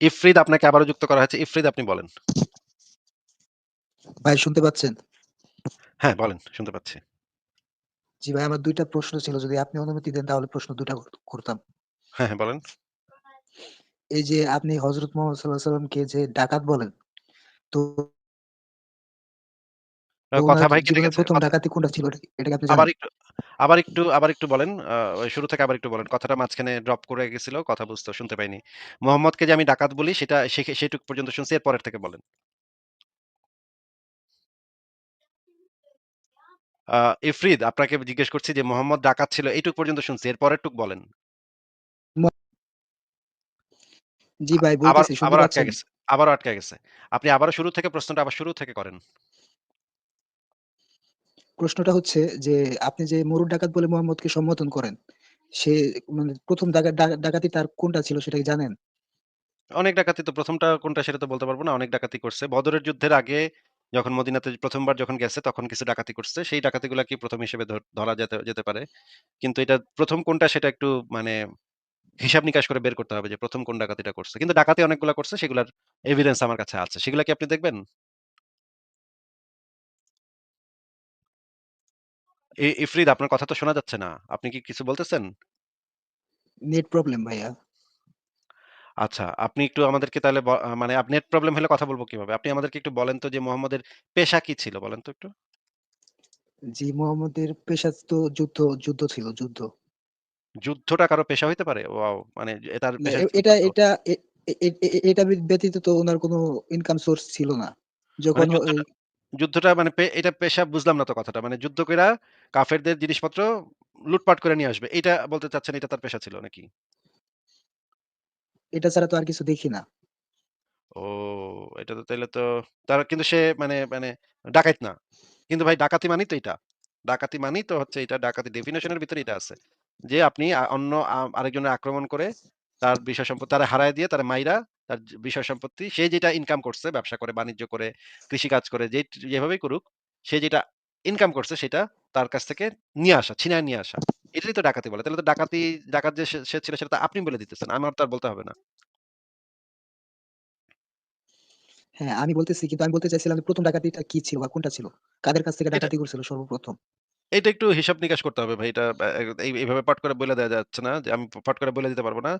ইফরিদ আপনাকে আবারও যুক্ত করা হয়েছে। ইফরিদ আপনি বলেন। ভাই শুনতে পাচ্ছেন? হ্যাঁ, বলেন শুনতে পাচ্ছি। জি ভাই আমার দুইটা প্রশ্ন ছিল। যদি আপনি অনুমতি দেন তাহলে প্রশ্ন দুটা করতাম। হ্যাঁ, হ্যাঁ বলেন। এই যে আপনি হযরত মুহাম্মদ সাঃ কে যে ডাকাত বলেন, তো কথা ভাই কেটে গেছে। ১ম কথা ডাকাতি কোনটা ছিল? এটা আপনি আবার একটু আবার একটু আবার একটু বলেন। শুরু থেকে আবার একটু বলেন। কথাটা মাঝখানে ড্রপ করে গেছিল। কথা বুঝতে শুনতে পাইনি। মোহাম্মদকে যে আমি ডাকাত বলি সেটা সেটুক পর্যন্ত শুনছি। এর পরের থেকে বলেন। ইফরিদ আপনাকে জিজ্ঞেস করছি যে মোহাম্মদ ডাকাত ছিল এইটুক পর্যন্ত শুনছি। এর পরেরটুক বলেন। জি ভাই আবার পাচ্ছেন? গেছে আবারও আটকায় গেছে। আপনি আবারও শুরু থেকে প্রশ্নটা আবার শুরু থেকে করেন। প্রশ্নটা হচ্ছে যে আপনি যে মরুর ডাকাত বলে মোহাম্মদকে সম্বোধন করেন, সে মানে ১ম ডাকা ডা ডাকাতি তার কোনটা ছিল সেটা কি জানেন? অনেক ডাকাতি তো ১ম টা কোনটা সেটা তো বলতে পারব না। অনেক ডাকাতি করছে। বদরের যুদ্ধের আগে যখন মদিনাতে ১ম বার যখন গেছে তখন কিছু ডাকাতি করছে। সেই ডাকাতিগুলাকে ১ম হিসেবে ধ ধরা যেতে যেতে পারে। কিন্তু এটা ১ম কোনটা সেটা একটু মানে হিসাব নিকাশ করে বের করতে হবে যে ১ম কোন ডাকাতিটা করছে। কিন্তু ডাকাতি অনেকগুলা করছে সেগুলার এভিডেন্স আমার কাছে আছে। সেগুলা কি আপনি দেখবেন? ই ইফরিদ আপনার কথা তো শোনা যাচ্ছে না। আপনি কি কিছু বলতেছেন? নেট প্রবলেম ভাইয়া। আচ্ছা, আপনি একটু আমাদেরকে তাহলে ব মানে আপ নেট প্রবলেম হলে কথা বলব কীভাবে? আপনি আমাদেরকে একটু বলেন তো যে মোহাম্মদের পেশা কি ছিল? বলেন তো একটু? জি, মোহাম্মদের পেশা তো যুদ্ধ যুদ্ধ ছিল যুদ্ধ। যুদ্ধটা কারও পেশা হইতে পারে? ওয়াও! মানে এ তার না পেশা এ ছিল এটা যুদ্ধ। এটা এ এ এ এ এটা ব্যতীত তো উনার কোনো ইনকাম সোর্স ছিল না। মানে যখন ওই যুদ্ধটা যুদ্ধটা মানে এটা পেশা বুঝলাম না তো কথাটা। মানে যুদ্ধ কইরা কাফেরদের জিনিসপত্র লুটপাট করে নিয়ে আসবে। এইটা বলতে চাচ্ছেন এটা তার পেশা ছিল নাকি? এটা ছাড়া তো আর কিছু দেখি না। ও! এটা তো তাইলে তো তার কিন্তু সে মানে মানে ডাকাইত না। কিন্তু ভাই ডাকাতি মানেই তো এটা ডাকাতি মানেই তো হচ্ছে এটা ডাকাতি ডেফিনিশন এর ভিতরে এটা আছে। যে আপনি অন্য আরেকজনের আক্রমণ করে তার বিষয় সম্পত্তি তারা হারায় দিয়ে তারে মাইরা তার বিষয় সম্পত্তি সে যেটা ইনকাম করছে ব্যবসা করে, বাণিজ্য করে, কৃষিকাজ করে যে যেভাবেই করুক, সে যেটা ইনকাম করছে সেটা তার কাছ থেকে নিয়ে আসা, ছিনায় নিয়ে আসা। এটাই তো ডাকাতি বলে। তাহলে তো ডাকাতি ডাকাত যে সে সে ছিল সেটা তো আপনি বলে দিতেছেন। আমার তো আর বলতে হবে না। হ্যাঁ, আমি বলতেছি কিন্তু আমি বলতে চাইছিলাম প্রথম ডাকাতিটা কি ছিল বা কোনটা ছিল? কাদের কাছ থেকে ডাকাতি করছিল সর্বপ্রথম? এইটা একটু হিসাব নিকাশ করতে হবে ভাই। এটা এইভাবে পট করে বইলা দেয়া যাচ্ছে না যে আমি ফট করে বইলা দিতে পারব না।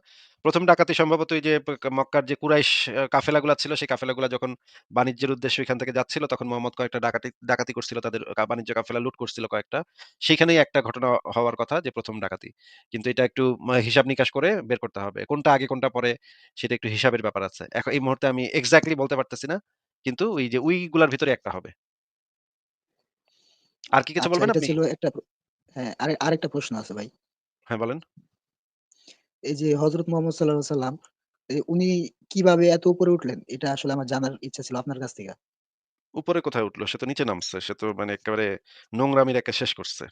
১ম ডাকাতি সম্ভবত ওই যে মক্কার যে কুরাইশ কাফেলাগুলা ছিল, সেই কাফেলাগুলা যখন বাণিজ্যের উদ্দেশ্যে ওইখান থেকে যাচ্ছিল, তখন মোহাম্মদ কয়েকটা ডাকাতি ডাকাতি করছিল, তাদের বাণিজ্য কাফেলা লুট করছিল কয়েকটা। সেখানেই একটা ঘটনা হওয়ার কথা যে ১ম ডাকাতি। কিন্তু এটা একটু হিসাব নিকাশ করে বের করতে হবে। কোনটা আগে, কোনটা পরে, সেটা একটু হিসাবের ব্যাপার আছে। এখন এই মুহূর্তে আমি এক্সাক্টলি বলতে পারতেছি না। কিন্তু ওই যে ওই গুলার ভিতরে একটা হবে। আর কি কিছু আচ্ছা বলবেন এটা আপনি? ছিল একটা হ্যাঁ, আরে আরেকটা প্রশ্ন আছে ভাই। হ্যাঁ, বলেন। এই যে হযরত মুহাম্মদ সাঃ সাল্লাম এ উনি কীভাবে এত উপরে উঠলেন? এটা আসলে আমার জানার ইচ্ছা ছিল আপনার কাছ থেকে। উপরে কোথায় উঠল? সে তো নিচে নামছে। সে তো মানে একেবারে নোংরামির একে শেষ করছে।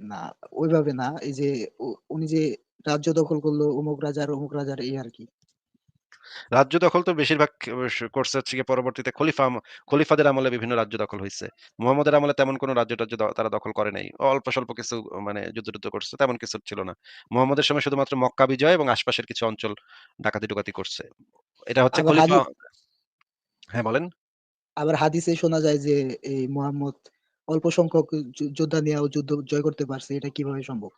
না ওইভাবে না। এই যে উ উনি যে রাজ্য দখল করল অমুক রাজার, অমুক রাজার এই আরকি। রাজ্য দখল তো বেশিরভাগ করছে হচ্ছে গিয়ে পরবর্তীতে খলিফা খলিফাদের আমলে বিভিন্ন রাজ্য দখল হইছে। মুহাম্মদের আমলে তেমন কোন রাজ্য-টাজ্য তারা দখল করে নাই। অল্প-স্বল্প কিছু মানে যুদ্ধ-টুদ্ধ করছে। তেমন কিছু ছিল না। মুহাম্মদের সময় শুধুমাত্র মক্কা বিজয় এবং আশপাশের কিছু অঞ্চল ডাকাতি-ডুকাতি করছে। এটা হচ্ছে খলিফা হ্যাঁ, বলেন। আবার হাদিসে শোনা যায় যে এই মোহাম্মদ অল্প সংখ্যক যোদ্ধা নিয়েও যুদ্ধ জয় করতে পারছে। এটা কীভাবে সম্ভব?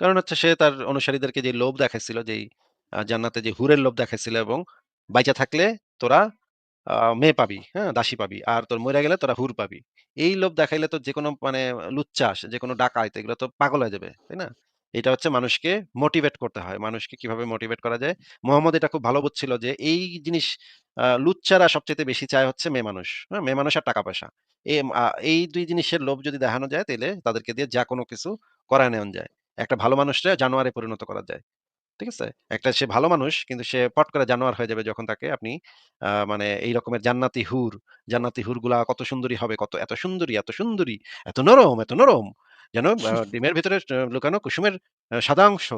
কারণ হচ্ছে সে তার অনুসারীদেরকে যে লোভ দেখাইছিল যেই জান্নাতে যে হুরের লোভ দেখাইছিল এবং বাইচা থাকলে তোরা মেয়ে পাবি, হ্যাঁ? দাসী পাবি। আর তোর মইরা গেলে তোরা হুর পাবি। এই লোভ দেখাইলে তো যেকোনো মানে লুচ্চাস লুচ্চা, যেকোনো ডাকাত এগুলো তো পাগল হয়ে যাবে। তাই না? এটা হচ্ছে মানুষকে মোটিভেট করতে হয়। মানুষকে কীভাবে মোটিভেট করা যায়? মোহাম্মদ এটা খুব ভালো বুঝছিল যে এই জিনিস লুচ্চারা সবচাইতে বেশি চায় হচ্ছে মেয়ে মানুষ। হ্যাঁ? মেয়ে মানুষ আর টাকা-পয়সা। এম এই দুই জিনিসের লোভ যদি দেখানো যায় তাহলে তাদেরকে দিয়ে যেকোনো কিছু করায় নেওন যায়। একটা ভালো মানুষরে জানোয়ারে পরিণত করা যায়। ঠিক আছে? একটা সে ভালো মানুষ কিন্তু সে পট করে জানোয়ার হয়ে যাবে যখন তাকে আপনি মানে এই রকমের জান্নাতি হুর, জান্নাতি হুরগুলা কত সুন্দরী হবে, কত এত সুন্দরী, এত সুন্দরী, এত নরম, এত নরম। যেন ডিমের ভেতরে লুকানো কুসুমের সাদা অংশ।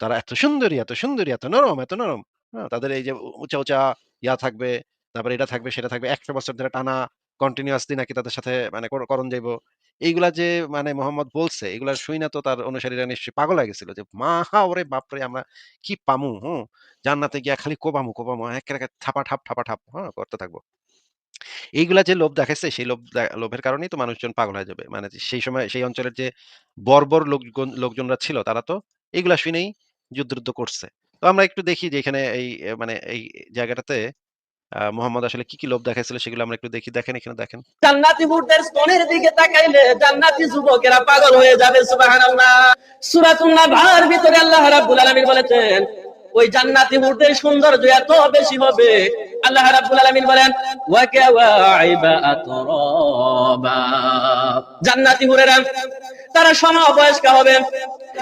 তারা এত সুন্দরী, এত সুন্দরী, এত নরম, এত নরম। তাদের এই যে উঁচা, উঁচা ইয়া থাকবে, তারপরে এটা থাকবে, সেটা থাকবে। ১০০ বছর ধরে টানা কন্টিনিউয়াসলি নাকি তাদের সাথে মানে করণ যাইব। এইগুলা যে মানে মোহাম্মদ বলছে, এগুলা শুই না তো তার অনুসারীরা নিশ্চয়ই পাগল হয়ে গেছিল যে, মা, হা, ওরে বাপরে, আমরা কি পামু, হুম? জান্নাতে গিয়া খালি কোবামু কোবামু একের একে থাপা ঠাপ থাপা ঠাপ হ্যাঁ করতে থাকব। এইগুলা যে লোভ দেখাইছে, সেই লোভ লোভের কারণেই তো মানুষজন পাগল হয়ে যাবে। মানে সেই সময়, সেই অঞ্চলের যে বর্বর লোকজন, লোকজনরা ছিল, তারা তো এইগুলা শুনেই যুদ্ধ করছে। তো আমরা একটু দেখি যে এখানে এই মানে এই জায়গাটাতে মোহাম্মদ আসলে কি কি লোভ দেখাইছিল সেগুলো আমরা একটু দেখি। দেখেন এখানে, দেখেন। জান্নাতি হুরদের স্তনের দিকে তাকাইলে জান্নাতি যুবকেরা পাগল হয়ে যাবে, সুবহানাল্লাহ। সূরাতুন নাভার ভিতরে আল্লাহ রাব্বুল আলামিন বলেছেন, ওই জান্নাতি হুরদের সৌন্দর্য এত বেশি হবে আল্লাহ রাব্বুল আলামিন বলেন ওয়া কাওয়াইবা আতরাবা। জান্নাতি হুরেরা, তারা সমবয়স্ক হবে।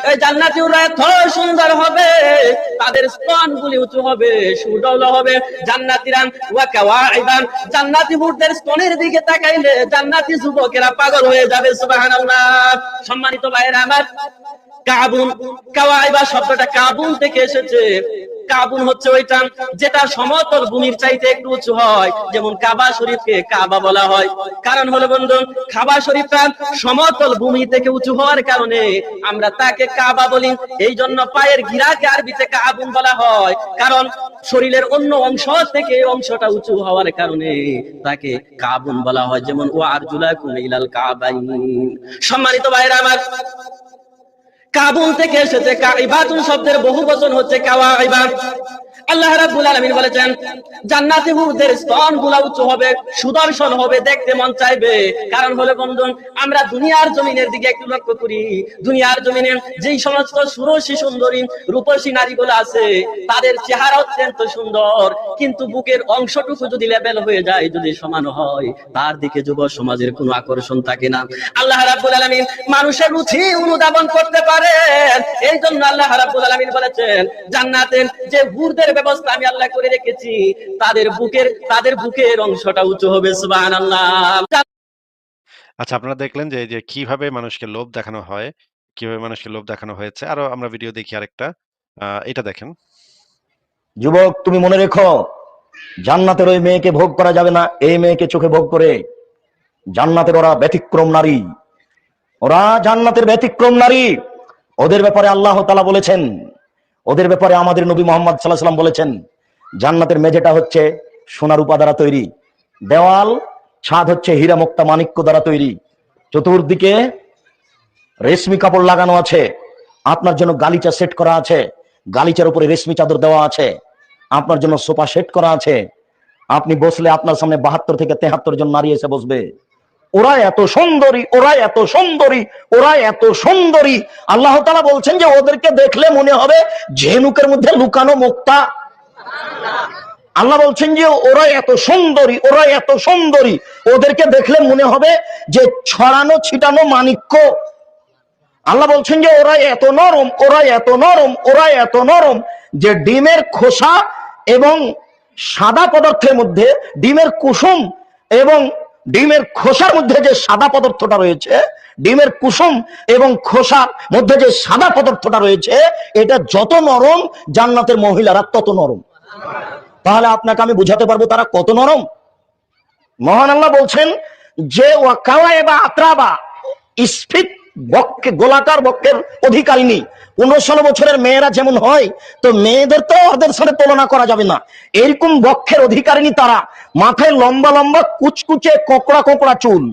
এই জান্নাতি হুররা এত সুন্দর হবে, তাদের স্তনগুলি উঁচু হবে, সুডল হবে। জান্নাতিরা ওয়া কাওয়াইবান জান্নাতি হুরদের স্তনের দিকে তাকাইলে জান্নাতি যুবকেরা পাগল হয়ে যাবে, সুবহানাল্লাহ। সম্মানিত ভাইরা আমার, কাবুল, কাওয়াইবা শব্দটা কাবুল থেকে এসেছে। কাবুন হচ্ছে ওইটা, যেটা সমতল ভূমির চাইতে একটু উঁচু হয়, যেমন কাবা শরীফকে কাবা বলা হয়। কারণ হলো বন্ধু, কাবা শরীফটা সমতল ভূমি থেকে উঁচু হওয়ার কারণে আমরা তাকে কাবা বলি। এই জন্য পায়ের গিরাকে আরবিতে কাবুন বলা হয়। কারণ শরীরের অন্য অংশ থেকে অংশটা উঁচু হওয়ার কারণে তাকে কাবুন বলা হয়। যেমন ও আরজুলাকুম ইলাল কাবাইন। সম্মানিত ভাইরা আমার কাবুল থেকে এসেছে। কাইবাতুন শব্দের বহু বচন হচ্ছে কাওয়াইবা আল্লাহ রাব্বুল আলামিন বলেছেন, জান্নাতি হুরদের স্তনগুলা উঁচু হবে, সুদর্শন হবে, দেখতে মন চাইবে। কারণ হলো বন্ধু আমরা দুনিয়ার জমিনের দিকে একটু লক্ষ্য করি। দুনিয়ার জমিনে যেই সমস্ত সুরসী সুন্দরী, রূপসী নারীগুলো আছে, তাদের চেহারা অত্যন্ত সুন্দর। কিন্তু বুকের অংশটুকু যদি লেভেল হয়ে যায়, যদি সমান হয়, তার দিকে যুব সমাজের কোনো আকর্ষণ থাকে না। আল্লাহ রাব্বুল আলামিন মানুষের রুচি অনুধাবন করতে পারেন। এই জন্য আল্লাহ রাব্বুল আলামিন বলেছেন, জান্নাতের যে হুরদের ব্যবস্থা আমি আল্লাহ করে রেখেছি। তাদের বুকের তাদের বুকের অংশটা উঁচু হবে সুবহানাল্লাহ। আচ্ছা আপনারা দেখলেন যে যে কীভাবে মানুষকে লোভ দেখানো হয় কীভাবে মানুষকে লোভ দেখানো হয়েছে। আরও আমরা ভিডিও দেখি আরেকটা। এটা দেখেন। যুবক তুমি মনে রেখো জান্নাতের ওই মেয়েকে ভোগ করা যাবে না এই মেয়েকে চোখে ভোগ করে। জান্নাতের ওরা ব্যতিক্রম নারী। ওরা জান্নাতের ব্যতিক্রম নারী। ওদের ব্যাপারে আল্লাহ তালা বলেছেন ওদের ব্যাপারে আমাদের নবী মোহাম্মদ সাল্লাহ সাল্লাম বলেছেন, জান্নাতের মেঝেটা হচ্ছে সোনার উপা দ্বারা তৈরি, দেওয়াল, ছাদ হচ্ছে হীরা মুক্তা মানিক্য দ্বারা তৈরি, চতুর্দিকে রেশমি কাপড় লাগানো আছে, আপনার জন্য গালিচা সেট করা আছে, গালিচার উপরে রেশমি চাদর দেওয়া আছে, আপনার জন্য সোফা সেট করা আছে, আপনি বসলে আপনার সামনে বাহাত্তর থেকে তেহাত্তর জন নারী এসে বসবে। ওরা এত সুন্দরী, ওরা এত সুন্দরী, ওরা এত সুন্দরী। আল্লাহ তালা বলছেন যে ওদেরকে দেখলে মনে হবে ঝেনুকের মধ্যে লুকানো মুক্তা। আল্লাহ বলছেন যে ওরা এত সুন্দরী, ওরা এত সুন্দরী। ওদেরকে দেখলে মনে হবে যে ছড়ানো, ছিটানো মানিক্য। আল্লাহ বলছেন যে ওরা এত নরম, ওরা এত নরম, ওরা এত নরম যে ডিমের খোসা এবং সাদা পদার্থের মধ্যে, ডিমের কুসুম এবং ডিমের খোসার মধ্যে যে সাদা পদার্থটা রয়েছে, ডিমের কুসুম এবং খোসার মধ্যে যে সাদা পদার্থটা রয়েছে, এটা যত নরম জান্নাতের মহিলারা তত নরম। তাহলে আপনাকে আমি বুঝাতে পারব তারা কত নরম? মহান আল্লাহ বলছেন যে ওয়াকাওয়া বা আত্রাবা স্ফীত বক্ষে গোলাকার বক্ষের অধিকারিনী পনেরো ষোলো বছরের মেয়েরা যেমন হয়, তো মেয়েদের তো ওদের সাথে তুলনা করা যাবে না। এরকম বক্ষের অধিকারিনী তারা। মাথায় লম্বা লম্বা কুচকুচে কোকড়া কোকড়া চুল।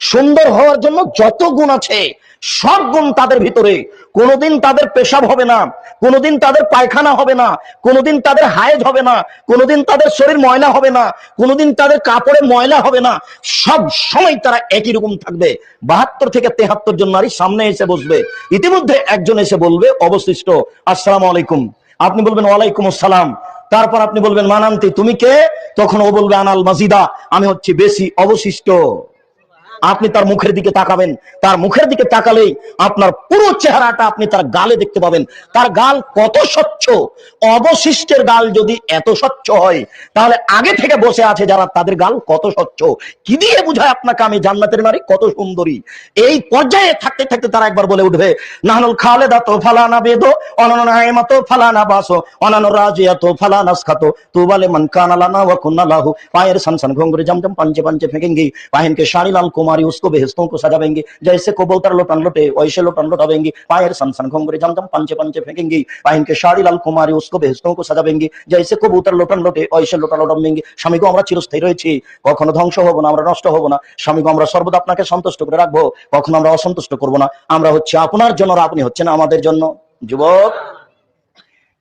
সুন্দর হওয়ার জন্য যত গুণ আছে সব গুণ তাদের ভিতরে। কোনোদিন তাদের পেশাব হবে না, কোনোদিন তাদের পায়খানা হবে না, কোনোদিন তাদের হায়েজ হবে না, কোনোদিন তাদের শরীর ময়লা হবে না, কোনোদিন তাদের কাপড়ে ময়লা হবে না। সব সময় তারা একই রকম থাকবে। বাহাত্তর থেকে তেহাত্তর জন নারী সামনে এসে বসবে। ইতিমধ্যে একজন এসে বলবে, অবশিষ্ট, আসসালামু আলাইকুম। আপনি বলবেন, ওয়ালাইকুম আসসালাম। তারপর আপনি বলবেন, মানান্তি, তুমি কে? তখন ও বলবে, আনাল মাজিদা, আমি হচ্ছি বেশি অবশিষ্ট। আপনি তার মুখের দিকে তাকাবেন। তার মুখের দিকে তাকালেই আপনার পুরো চেহারাটা আপনি তার গালে দেখতে পাবেন। তার গাল কত স্বচ্ছ? অবশিষ্টের গাল যদি এত স্বচ্ছ হয়, তাহলে আগে থেকে বসে আছে যারা তাদের গাল কত স্বচ্ছ? কি দিয়ে বুঝায় আপনাকে আমি জান্নাতের নারী কত সুন্দরী। এই পর্যায়ে থাকতে থাকতে তারা একবার বলে উঠবে, নাহনুল খালেদা তো ফালানা বেদো অননায়মা তো ফালানা বাসো অনানো রাজিয়া তো ফালানা খাতো তু বলে মন কানালানা ওয়া কুন্নালাহু পায়ের সানসান ঘঙ্গুরে জমজম পাঞ্চে পাঞ্চে ফেকেঙ্গি, পাহিনকে শাড়ি লাল কুমার তোমারই उसको बेहस्तों को सजा देंगे লোটন লোটে लोटन লোটন वैसे পায়ের लुटावेंगी। पायर सनसन घोंगरे जमजम पंचे पंचे फेंकेंगी। पाइन के साड़ी लाल कुमारी उसको বেহস্তों সাজাবেঙ্গি জয়সে কবুতর লোটন লোটে ঐশে লোটা লোটন ভেঙ্গি স্বামী গো আমরা চিরস্থায়ী রয়েছি কখনো ধ্বংস হব না আমরা নষ্ট হব না স্বামী গো আমরা সর্বদা আপনাকে সন্তুষ্ট করে রাখব কখনো আমরা অসন্তুষ্ট করব না আমরা হচ্ছে আপনার জন্য আপনি হচ্ছেন আমাদের জন্য। যুবক,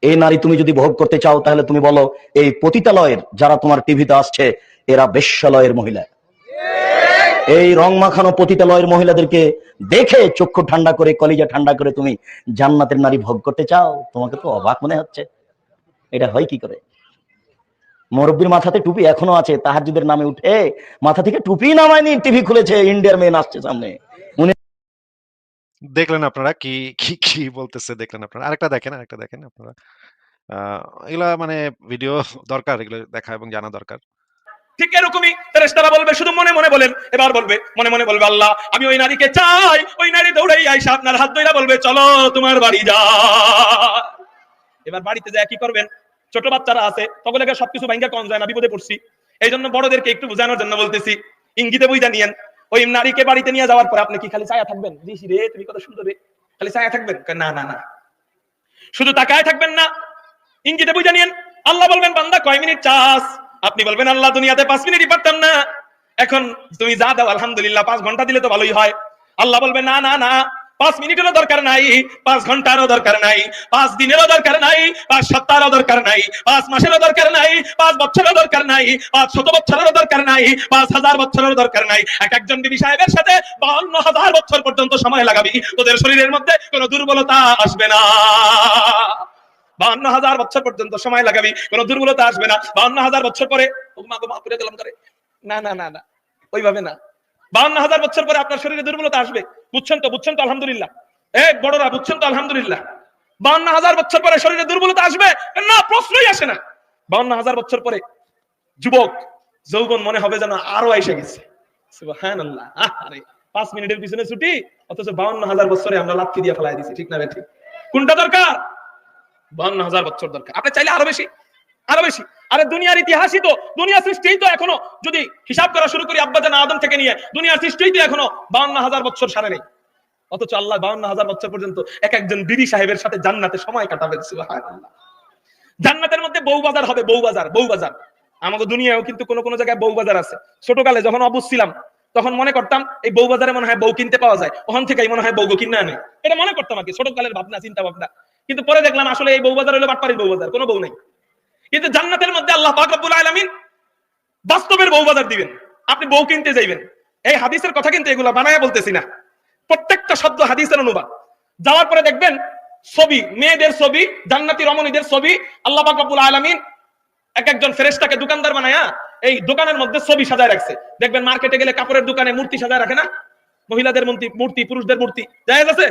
এই নারী তুমি যদি ভোগ করতে চাও, তাহলে তুমি বলো, এই পতিতালয়ের যারা তোমার টিভিতে আসছে, এরা বেশ্যালয়ের মহিলা। এই রং মাখানো পতিতালয়ের মহিলাদেরকে দেখে চক্ষু ঠান্ডা করে, কলিজা ঠান্ডা করে তুমি জান্নাতের নারী ভোগ করতে চাও? তোমাকে তো অবাক মনে হচ্ছে। এটা হয় কি করে? মুরব্বীর মাথাতে টুপি এখনও আছে তাহাজুদের নামে উঠে মাথা থেকে টুপি নামায়নি, টিভি খুলেছে, ইন্ডিয়ার মেয়ে নাচছে সামনে। দেখলেন আপনারা কি কি কি বলতেছে দেখলেন আপনারা? আরেকটা দেখেন আরেকটা দেখেন আপনারা। এগুলা মানে ভিডিও দরকার, এগুলো দেখা এবং জানা দরকার। ঠিক এরকমই ফেরেশতারা বলবে, শুধু মনে মনে বলেন। এবার বলবে, মনে মনে বলবে, আল্লাহ, আমি ওই নারীকে চাই, ওই নারী দৌড়েই আইসা আপনার হাত ধইরা বলবে, চলো তোমার বাড়ি যা। এবার বাড়িতে যায়, কি করবেন? ছোট বাচ্চারা আছে, তখন একে সবকিছু ভাঙ্গা কম যায় না, বিপদে পড়ছি। এই জন্য বড়দেরকে একটু বোঝানোর জন্য বলতেছি, ইঙ্গিতে বুঝা নিয়েন, ওই নারীকে বাড়িতে নিয়ে যাওয়ার পর আপনি কি খালি ছায়া থাকবেন? জি রে, তুমি কত সুন্দর রে। খালি ছায়া থাকবেন? না না না। শুধু তাকায় থাকবেন না, ইঙ্গিতে বুঝা নিয়েন, আল্লাহ বলবেন, বান্দা, কয় মিনিট চাস? আপনি বলবেন, আল্লাহ দুনিয়াতে পাঁচ মিনিটই পারতাম না। এখন তুমি যা দাও, আলহামদুলিল্লাহ, পাঁচ ঘণ্টা দিলে তো ভালোই হয়। আল্লাহ বলবে না না না, পাঁচ মিনিটেরও দরকার নাই, পাঁচ ঘন্টারও দরকার নাই, পাঁচ দিনেরও দরকার নাই, পাঁচ সপ্তাহেরও দরকার নাই, পাঁচ মাসেরও দরকার নাই, পাঁচ বছরেরও দরকার নাই, পাঁচ শত বছরেরও দরকার নাই, পাঁচ হাজার বছরেরও দরকার নাই। এক একজন বিবি সাহেবের সাথে বাহান্ন হাজার বছর পর্যন্ত সময় লাগাবি, তোদের শরীরের মধ্যে কোনো দুর্বলতা আসবে না। বাহান্ন হাজার বছর পর্যন্ত সময় লাগাবি, কোনো দুর্বলতা আসবে না। বাহান্ন হাজার বছর পরে করে না না না না, ওইভাবে না। বাহান্ন হাজার বছর পরে আপনার শরীরে দুর্বলতা আসবে। বুঝছেন তো বুঝছেন তো, আলহামদুলিল্লাহ। এ, বড়রা, বুঝছেন তো, আলহামদুলিল্লাহ। বাহান্ন হাজার বছর পরে শরীরে দুর্বলতা আসবে? না, প্রশ্নই আসে না। বাহান্ন হাজার বছর পরে যুবক, যৌবন মনে হবে যেন আরও এসে গেছে। সুবহানাল্লাহ আরে পাঁচ মিনিটের পিছনে ছুটি, অথচ বাউন্ন হাজার বছরে আমরা লাথি দিয়ে ফেলাই দিছি, ঠিক না ঠিক? কোনটা দরকার? বাউন্ন হাজার বছর দরকার। আপনি চাইলে আরও বেশি আরও বেশি। আরে দুনিয়ার ইতিহাসই তো দুনিয়া সৃষ্টিই তো এখনও। যদি হিসাব করা শুরু করি আদম থেকে নিয়ে, দুনিয়ার সৃষ্টিই তো এখনও বাউন্ন হাজার বছর সারে নেই। অথচ আল্লাহ হাজার বছর পর্যন্ত এক একজন বিবি সাহেবের সাথে জান্নাতে সময় কাটাবেন জান্নাতের মধ্যে বউ বাজার হবে, বউ বাজার বউ বাজার। আমাদের দুনিয়াও কিন্তু কোনো কোনো জায়গায় বউ বাজার আছে। ছোটকালে যখন অবুজ ছিলাম, তখন মনে করতাম, এই বউ বাজারে মনে হয় বউ কিনতে পাওয়া যায়। ওখান থেকেই মনে হয় বউ কিনে আনে। এটা মনে করতাম আর কি, ছোটকালের ভাবনা, চিন্তা ভাবনা। কিন্তু পরে দেখলাম আসলে এই বউ বাজার হলো বাটপাড়ির বউ বাজার কোনো বউ নেই। কিন্তু জান্নাতের মধ্যে আল্লাহ পাক রব্বুল আলামিন বাস্তবের বউ বাজার দিবেন। আপনি বউ কিনতে যাইবেন। এই হাদিসের কথা কিন্তু এগুলা বানায় বলতেছি না। প্রত্যেকটা শব্দ হাদিসের অনুবাদ। যাওয়ার পরে দেখবেন ছবি, মেয়েদের ছবি, জান্নাতি রমণীদের ছবি, আল্লাহ পাক রব্বুল আলামিন এক একজন ফেরেশতাকে দোকানদার বানায়া এই দোকানের মধ্যে ছবি সাজায় রাখছে। দেখবেন মার্কেটে গেলে কাপড়ের দোকানে মূর্তি সাজায় রাখে না? মহিলাদের মূর্তি মূর্তি, পুরুষদের মূর্তি। জায়েজ আছে?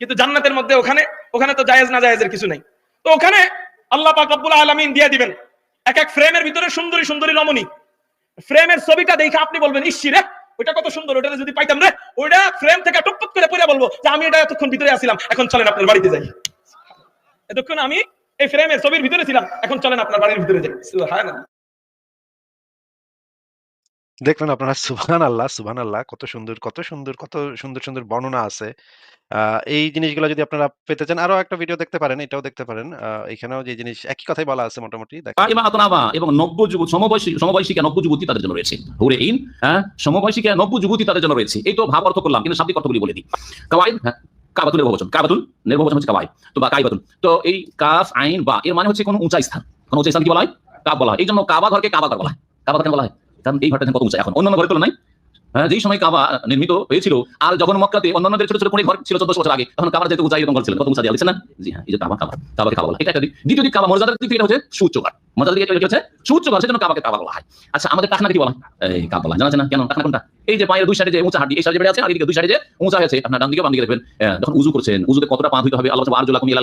কিন্তু জান্নাতের মধ্যে ওখানে ওখানে তো জায়েজ না জায়েজের কিছু নাই। তো ওখানে আল্লাহ পাক রব্বুল আলামিন দিয়ে দিবেন। এক এক ফ্রেমের ভিতরে সুন্দরী সুন্দরী রমণী। ফ্রেমের ছবিটা দেখে আপনি বলবেন, ইসি, রে, ওইটা কত সুন্দর ওটা যদি পাইতাম রে, ওইটা ফ্রেম থেকে টপটপ করে পড়ে বলব যে আমি এটা এতক্ষণ ভিতরে আসছিলাম এখন চলেন আপনার বাড়িতে যাই। এতক্ষণ আমি এই ফ্রেমের ছবির ভিতরে ছিলাম, এখন চলেন আপনার বাড়ির ভিতরে যাই। দেখলেন আপনারা সুবহান আল্লাহ সুবহান আল্লাহ, কত সুন্দর কত সুন্দর কত সুন্দর সুন্দর বর্ণনা আছে। এই জিনিসগুলো যদি আপনারা পেতে চান, আরও একটা ভিডিও দেখতে পারেন, এটাও দেখতে পারেন। এখানেও যে জিনিস, একই কথাই বলা আছে মোটামুটি, দেখেন। এবং নব্য যুবক সমবয়সী, সমবয়সিকা নব্য যুবতী তাদের জন্য রয়েছে। হুরে ইন হ্যাঁ সমবয়সিকা নব্য যুবতী তাদের জন্য রয়েছে। এই তো ভাব অর্থ করলাম, কিন্তু শাব্দিক অর্থগুলি বলে দিই। কাওয়াইদ হ্যাঁ কাবাতুল নির্ভবচন। কাবাতুল নির্ভবচন হচ্ছে কাবাই তো বা কাইবাতুল। তো এই কাফ, আইন, বা, এর মানে হচ্ছে কোনো উঁচা স্থান। কোন উঁচা স্থান কি বলা হয়? কাব বলা হয়। এই জন্য কাবা ঘরকে কাবা ঘর বলা হয়। কাবা কেন বলা হয়। কারণ এই ঘরটা কত উঁচা? এখন অন্যান্য ঘরের তুলনায় হ্যাঁ যেই সময় কাবা নির্মিত হয়েছিল, আর যখন মক্কাতে অন্যান্যদের ছোট ছোট কোণে ঘর ছিল চোদ্দশো বছর আগে, তখন কাবার যেহেতু উঁচাই এরকম ছিল। কত উঁচা দিয়ে না? জি হ্যাঁ এই যে কাবা কাবা, কাবাকে কাবা বলা। এটা একটা দিক। দ্বিতীয় দিক কাবা, মর্যাদার দিক এটা হচ্ছে সুউচ্চ ঘর মর্যাদার দিকে এটা হচ্ছে? সুউচ্চ ঘর সেজন্য কাবাকে কাবা বলা হয়। আচ্ছা আমাদের টাকনাকে কি বলা এই, কাবা বলা জানা না? কেন? টাকনা কোনটা? এই যে পায়ের দুই সাইডে যে উঁচা হাড্ডি এই সাইডে বেড়ে আছে আর এদিকে দুই সাইডে যে উঁচা আছে আপনার ডান দিকে বাম দিকে দেখবেন যখন উজু করছেন উজুতে কতটা পা ধুইতে হবে আল্লাহ আর জোলা কমিয়াল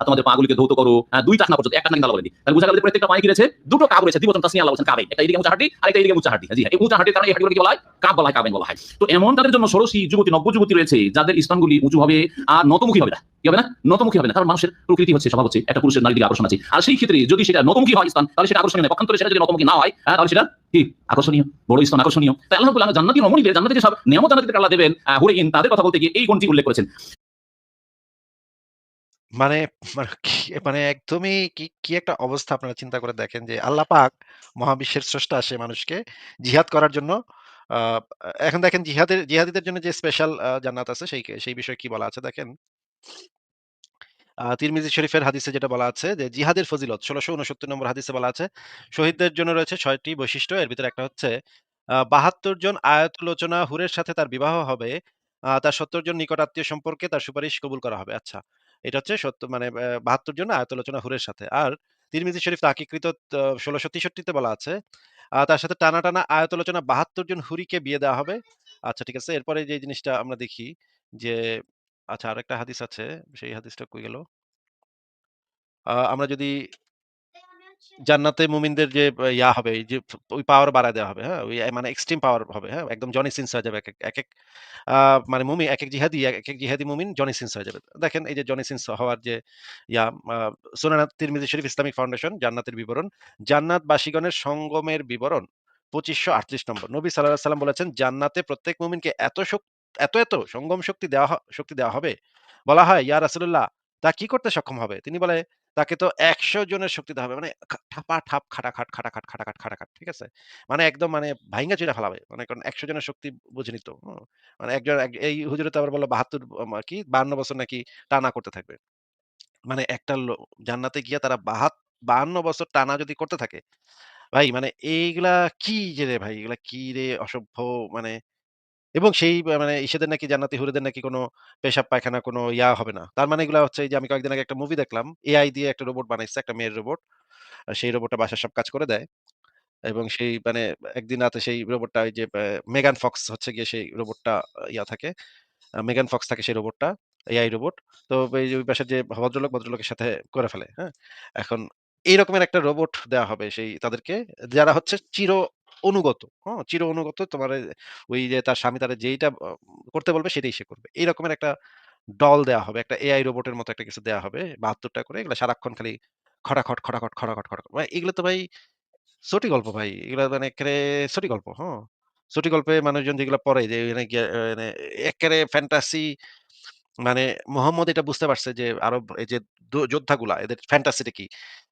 আর তোমাদের পাগুলিকে ধৌত করো দুই টাকনা পর্যন্ত এক টাকনা কিন্তু বলে দিই তাহলে বুঝা গেল প্রত্যেকটা পায়ে কি দুটো কাব রয়েছে দ্বিবচন তাসনিয়া আল্লাহ বলছেন কাবেন একটা এদিকে উঁচা হাড্ডি আর একটা এদিকে উঁচা হাড্ডি জি হ্যাঁ, এই উঁচা হাড্ডির কারণে এই হাড্ডিগুলোকে কি বলা হয়? কাব বলা হয় কাবেন বলা হয়। তো এমন তাদের জন্য ষোড়শী যুবতী নব্য যুবতী রয়েছে যাদের স্থানগুলি উঁচু হবে আর নতমুখী হবে না। কি হবে না? নতমুখী হবে না কারণ মানুষের প্রকৃতি হচ্ছে স্বভাব হচ্ছে একটা পুরুষের নারীর দিকে আকর্ষণ আছে। আর সেই ক্ষেত্রে যদি সেটা নতমুখী হয় স্থান তাহলে সেটা আকর্ষণীয় নয়। পক্ষান্তরে সেটা যদি নতমুখী না হয় হ্যাঁ, তাহলে সেটা কি? আকর্ষণীয় বড় স্থান আকর্ষণীয়। তাই আল্লাহ রাব্বুল জান্নাতি রমণীদের জান্নাতে যে সব নিয়ামত জান্নাতীদের আল্লাহ দেবেন হুরে ইন, তাদের কথা বলতে গিয়ে এই গুণটি উল্লেখ করেছেন। মানে মানে মানে একদমই কি কি একটা অবস্থা আপনারা চিন্তা করে দেখেন যে আল্লাহ পাক মহাবিশ্বের স্রষ্টা, সে মানুষকে জিহাদ করার জন্য এখন দেখেন জিহাদের, জিহাদিদের জন্য যে স্পেশাল জান্নাত আছে, সেই সেই বিষয়ে কি বলা আছে দেখেন? তিরমিজি শরীফের হাদিসে যেটা বলা আছে যে জিহাদের ফজিলত, ষোলোশো উনসত্তর নম্বর হাদিসে বলা আছে, শহীদদের জন্য রয়েছে ছয়টি বৈশিষ্ট্য, এর ভিতরে একটা হচ্ছে বাহাত্তর জন আয়াতলোচনা হুরের সাথে তার বিবাহ হবে। তার সত্তর জন নিকট আত্মীয় সম্পর্কে তার সুপারিশ কবুল করা হবে। আচ্ছা এটা হচ্ছে সত্য মানে বাহাত্তর জন আয়াতলোচনা হুরের সাথে। আর তিরমিজি শরীফ তাকিকৃত ষোলোশো তেষট্টিতে বলা আছে। তার সাথে টানা টানা আয়াতলোচনা বাহাত্তর জন হুরিকে বিয়ে দেওয়া হবে। আচ্ছা ঠিক আছে, এরপরে যে জিনিসটা আমরা দেখি যে আচ্ছা আরেকটা হাদিস আছে, সেই হাদিসটা কই গেল? আমরা যদি জান্নাতে মুমিনদের যে ইয়া হবে যে ওই পাওয়ার বাড়ায় দেওয়া হবে, হ্যাঁ? ওই মানে এক্সট্রিম পাওয়ার হবে, হ্যাঁ? একদম জনি সিন্স হয়ে যাবে এক এক মানে মুমি একেক জিহাদি এক এক জিহাদি মুমিন জনি সিনস হয়ে যাবে। দেখেন এই যে জনি সিনস হওয়ার যে ইয়া আ সুনান তিরমিজি শরীফ ইসলামিক ফাউন্ডেশন জান্নাতের বিবরণ, জান্নাত বাসীগণের সঙ্গমের বিবরণ ২৫৩৮ নম্বর। নবী আলাইহি সাল্লাম বলেছেন, "জান্নাতে প্রত্যেক মুমিনকে এত শক এত, এত সঙ্গম শক্তি দেওয়া শক্তি দেওয়া হবে।" বলা হয়, "ইয়া রাসূলুল্লাহ তা কি করতে সক্ষম হবে?" তিনি বলে, "তাকে তো ১০০ জনের শক্তি দেওয়া হবে।" মানে ঠাপা-ঠাপ, খাটাখাট, খাটাখাট, খাটাখাট, খাটাখাট। ঠিক আছে? মানে একদম মানে ভাইঙ্গা চইরা ফেলাবে। মানে কারণ একশো জনের শক্তি বুঝেনই তো। মানে একজন এক এই হুজুরে তো আবার বলল ৭২ মা কি ৫২ বছর নাকি টানা করতে থাকবে। মানে একটা জান্নাতে গিয়ে তারা বাহাত ৫২ বছর টানা যদি করতে থাকে, ভাই মানে এইগুলা কি যে রে ভাই, এগুলা কি রে অসভ্য মানে এবং সেই মানে ইসেদের নাকি জান্নাতি হুরেদের নাকি কোনো পেশাব পায়খানা কোনো ইয়া হবে না। তার মানে এগুলা হচ্ছে যে আমি কয়েকদিন আগে একটা মুভি দেখলাম। এআই দিয়ে একটা রোবট বানাইছে, একটা মেয়ের রোবট। সেই রোবটটা বাসার সব কাজ করে দেয়। এবং সেই মানে একদিন রাতে সেই রোবটটা ওই যে মেগান ফক্স হচ্ছে গিয়ে সেই রোবটটা ইয়া থাকে। মেগান ফক্স থাকে সেই রোবটটা, এআই রোবট। তো এই যে ওই পাশের যে ভদ্রলোক, ভদ্রলোকের সাথে করে ফেলে, হ্যাঁ? এখন এই রকমের একটা রোবট দেওয়া হবে সেই তাদেরকে যারা হচ্ছে চির অনুগত, হ্যাঁ? চির অনুগত তোমার ওই যে তার স্বামী তারে যেইটা করতে বলবে সেটাই সে করবে। এই রকমের একটা ডল দেওয়া হবে। একটা এআই রোবটের মতো একটা কিছু দেওয়া হবে। বাহাত্তরটা করে এগুলো সারাক্ষণ খালি খটাখট, খটাখট, খটাখট, খটাখট। ভাই এগুলো তো ভাই ছোটি গল্প ভাই। এগুলা মানে এক্কারে ছোটি গল্প, হ্যাঁ? ছোটি গল্পে মানুষজন যেগুলো পড়ে যে এখানে মানে এক্কারে ফ্যান্টাসি মানে মোহাম্মদ এটা বুঝতে পারছে যে আরব এই যে যোদ্ধাগুলা এদের ফ্যান্টাসিটা কি?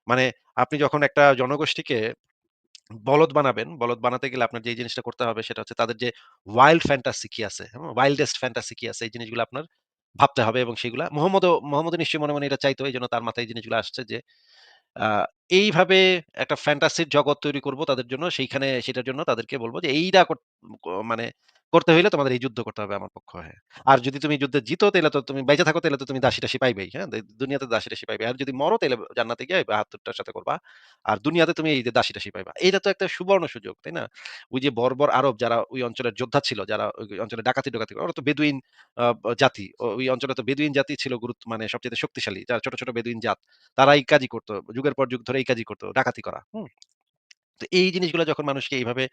মানে আপনি যখন একটা জনগোষ্ঠীকে বলদ বানাবেন, বলদ বানাতে গেলে আপনার যে জিনিসটা করতে হবে সেটা হচ্ছে তাদের যে ওয়াইল্ড ফ্যান্টাসি কি আছে? ওয়াইল্ডেস্ট ফ্যান্টাসি কি আছে এই জিনিসগুলো আপনার ভাবতে হবে এবং সেগুলা মোহাম্মদ মোহাম্মদ নিশ্চয়ই মনে, মনে এটা চাইতো। এই জন্য তার মাথায় এই জিনিসগুলো আসছে যে এইভাবে একটা ফ্যান্টাসির জগৎ তৈরি করব তাদের জন্য। সেইখানে সেটার জন্য তাদেরকে বলব যে এইটা মানে করতে হইলে তোমাদের এই যুদ্ধ করতে হবে আমার পক্ষ হয়ে। আর যদি তুমি যুদ্ধে জিতো তাইলে তো তুমি বাইচা থাকো তাইলে তো তুমি দাসী-টাসী পাইবাই। হ্যাঁ? দুনিয়াতে দাসী-টাসী পাইবে। আর যদি মরো তাইলে জান্নাতে গিয়ে ৭২ টার সাথে করবা। আর দুনিয়াতে তুমি এই যে দাসী-টাসী পাইবা। এটা তো একটা সুবর্ণ সুযোগ, তাই না? ওই যে বর্বর আরব যারা ওই অঞ্চলের যোদ্ধা ছিল, যারা ওই অঞ্চলে ডাকাতি ডাকাতি ওরা তো বেদুইন জাতি। ওই অঞ্চলে তো বেদুইন জাতি ছিল গুরুত্ব মানে সবচেয়ে শক্তিশালী। যারা ছোট, ছোট বেদুইন জাত। তারা এই কাজই করতো যুগের পর যুগ ধরে এই কাজই করত। ডাকাতি করা। হুম? তো এই জিনিসগুলো যখন মানুষকে এইভাবে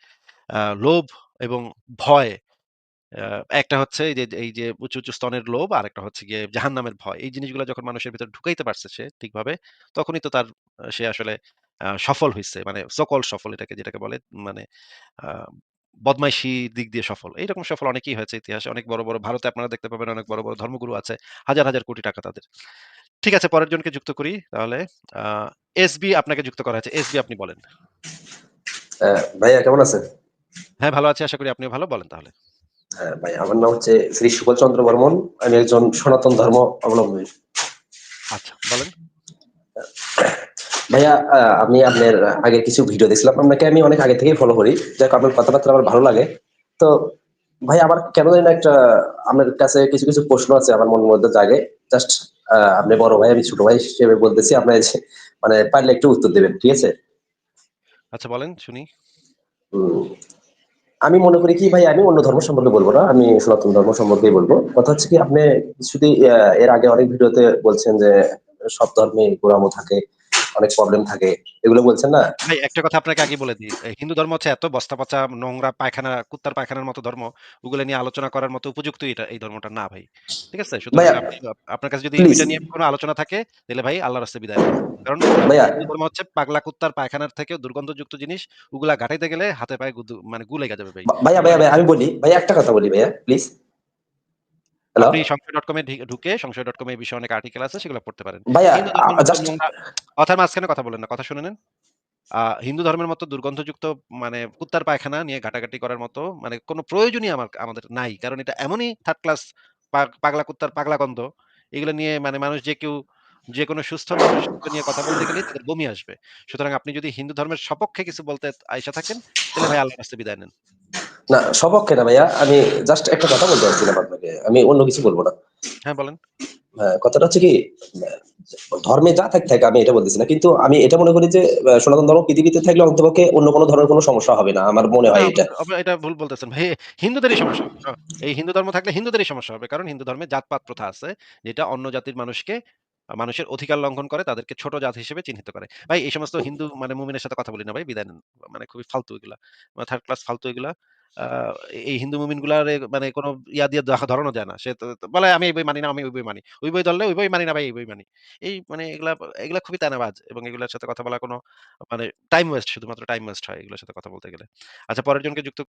লোভ এবং ভয় একটা হচ্ছে যে এই যে উঁচু, উঁচু স্তনের লোভ আরেকটা হচ্ছে গিয়ে জাহান্নামের ভয়। এই জিনিসগুলো যখন মানুষের ভেতরে ঢুকাইতে পারছে সে ঠিকভাবে, তখনই তো তার সে আসলে সফল হয়েছে মানে সকল সফল এটাকে যেটাকে বলে মানে বদমাইশি দিক দিয়ে সফল। এইরকম সফল অনেকেই হয়েছে ইতিহাসে। অনেক বড়, বড় ভারতে আপনারা দেখতে পাবেন অনেক বড়, বড় ধর্মগুরু আছে। হাজার, হাজার কোটি টাকা তাদের। ঠিক আছে পরের জনকে যুক্ত করি তাহলে। এসবি আপনাকে যুক্ত করা হয়েছে। এসবি আপনি বলেন। ভাইয়া কেমন আছেন? হ্যাঁ, ভালো আছি। আশা করি আপনিও ভালো। বলেন তাহলে। হ্যাঁ, ভাই আমার নাম হচ্ছে শ্রী সুবল চন্দ্র বর্মন। আমি একজন সনাতন ধর্ম অবলম্বী। আচ্ছা, বলেন। ভাইয়া আমি আপনার আগের কিছু ভিডিও দেখছিলাম। আপনাকে আমি অনেক আগে থেকেই ফলো করি। যাক আপনার কথাবার্তা আমার ভালো লাগে। তো ভাই আমার কেন জানি না একটা আমার কাছে কিছু, কিছু প্রশ্ন আছে আমার মনের মধ্যে জাগে। জাস্ট আপনি বড় ভাই, আমি ছোট ভাই হিসেবে বলতেছি। আপনি মানে পারলে একটু উত্তর দেবেন ঠিক আছে? আচ্ছা বলেন শুনি। আমি মনে করি কি ভাই আমি অন্য ধর্ম সম্পর্কে বলব না। আমি সনাতন ধর্ম সম্পর্কে বলব কথা হচ্ছে কি আপনি আ এর আগে অনেক ভিডিওতে বলছেন যে সব ধর্মে গোড়ামো থাকে। অনেক প্রবলেম থাকে। এগুলো বলছেন না? ভাই একটা কথা আপনাকে আগে বলে দিই। হিন্দু ধর্ম হচ্ছে এত বস্তা পচা নোংরা পায়খানা কুত্তার পায়খানার মতো ধর্ম। ওগুলো নিয়ে আলোচনা করার মতো উপযুক্ত এটা এই ধর্মটা না ভাই। ঠিক আছে? আপনি আপনার কাছে যদি এটা নিয়ে কোনো আলোচনা থাকে তাহলে ভাই আল্লাহর রাস্তায় বিদায় কারণ হিন্দু ধর্ম হচ্ছে পাগলা কুত্তার পায়খানার থেকেও দুর্গন্ধযুক্ত জিনিস। ওগুলা ঘাটাইতে গেলে হাতে পায়ে মানে গু লেগে যাবে ভাই। ভাইয়া ভাইয়া ভাইয়া আমি বলি ভাইয়া একটা কথা বলি ভাইয়া প্লিজ আপনি সংশয় ডট কমে ঢুকে সংশয় ডট কমে এই বিষয়ে অনেক আর্টিকেল আছে সেগুলো পড়তে পারেন। কথার মাঝখানে কথা বলেন না কথা শুনে নেন। হিন্দু ধর্মের মতো দুর্গন্ধযুক্ত মানে কুত্তার পায়খানা নিয়ে ঘাটাঘাটি করার মতো মানে কোনো প্রয়োজনই আমার আমাদের নাই। কারণ এটা এমনই থার্ড ক্লাস পাগলা কুত্তার পাগলা গন্ধ। এগুলো নিয়ে মানে মানুষ যে কেউ যে কোনো সুস্থ মানুষ নিয়ে কথা বলতে গেলে তাদের বমি আসবে। সুতরাং আপনি যদি হিন্দু ধর্মের সপক্ষে কিছু বলতে আইসা থাকেন তাহলে ভাই আল্লাহ বিদায় নেন। না সপক্ষে না ভাইয়া। আমি জাস্ট একটা কথা বলতে চাচ্ছিলাম আপনাকে। আমি অন্য কিছু বলব না। হ্যাঁ বলেন। হ্যাঁ, কথাটা হচ্ছে কি ধর্মে যা থাক থাকে আমি এটা বলতেছি না। কিন্তু আমি এটা মনে করি যে সনাতন ধর্ম পৃথিবীতে থাকলে অন্তপক্ষে অন্য কোনো ধরনের কোনো সমস্যা হবে না আমার মনে হয় এটা। এটা ভুল বলতেছেন। ভাই হিন্দুদেরই সমস্যা। এই হিন্দু ধর্ম থাকলে হিন্দুদেরই সমস্যা হবে। কারণ হিন্দু ধর্মে জাতপাত প্রথা আছে যেটা অন্য জাতির মানুষকে মানুষের অধিকার লঙ্ঘন করে তাদেরকে ছোট জাত হিসেবে চিহ্নিত করে। ভাই এই সমস্ত হিন্দু মানে মুমিনের সাথে কথা বলি না ভাই বিদায় মানে খুবই ফালতু এগুলা। থার্ড ক্লাস ফালতু এগুলা। এই হিন্দু মুমিনগুলার মানে কোনো ইয়া দিয়ে ধরানো যায় না। সে বলে, আমি এই বই মানি না, আমি ওই বই মানি। ওই বই ধরলে ওই বই মানি না ভাই, এই বই মানি। এই মানে এগুলা এগুলা খুবই তানাবাজ এবং এগুলোর সাথে কথা বলা কোনো মানে টাইম ওয়েস্ট শুধুমাত্র টাইম ওয়েস্ট হয় এগুলোর সাথে কথা বলতে গেলে। আচ্ছা পরের জনকে যুক্ত